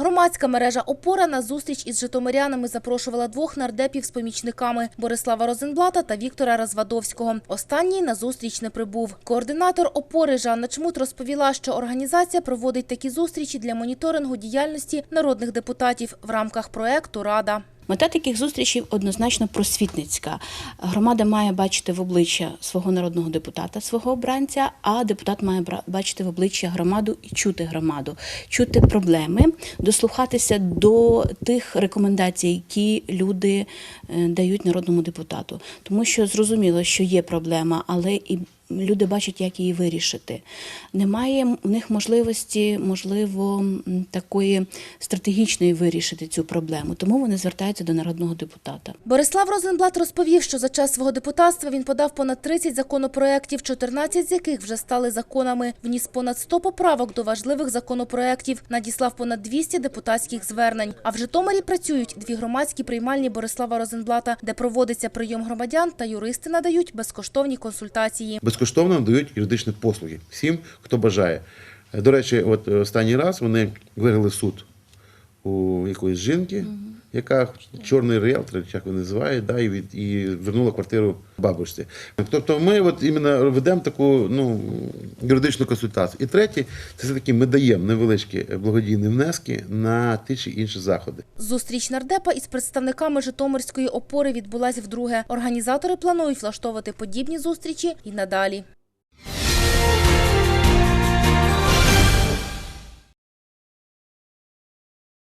Громадська мережа «Опора» на зустріч із житомирянами запрошувала двох нардепів з помічниками – Борислава Розенблата та Віктора Развадовського. Останній на зустріч не прибув. Координатор «Опори» Жанна Чмут розповіла, що організація проводить такі зустрічі для моніторингу діяльності народних депутатів в рамках проекту «Рада». Мета таких зустрічей однозначно просвітницька. Громада має бачити в обличчя свого народного депутата, свого обранця, а депутат має бачити в обличчя громаду і чути громаду, чути проблеми, дослухатися до тих рекомендацій, які люди е, дають народному депутату. Тому що зрозуміло, що є проблема, але і люди бачать, як її вирішити. Немає у них можливості, можливо, такої стратегічної вирішити цю проблему. Тому вони звертаються до народного депутата. Борислав Розенблат розповів, що за час свого депутатства він подав понад 30 законопроєктів, 14 з яких вже стали законами. Вніс понад 100 поправок до важливих законопроєктів, надіслав понад 200 депутатських звернень. А в Житомирі працюють дві громадські приймальні Борислава Розенблата, де проводиться прийом громадян та юристи надають безкоштовні консультації. Безкоштовно надають юридичні послуги всім, хто бажає. Е, До речі, от останній раз вони виграли суд у якоїсь жінки, яка чорний ріелтор, як вони називають, да, і, від, і вернула квартиру бабусі. Тобто ми от іменно ведемо таку ну, юридичну консультацію. І третє, це все-таки ми даємо невеличкі благодійні внески на ті чи інші заходи. Зустріч нардепа із представниками Житомирської опори відбулася вдруге. Організатори планують влаштовувати подібні зустрічі і надалі.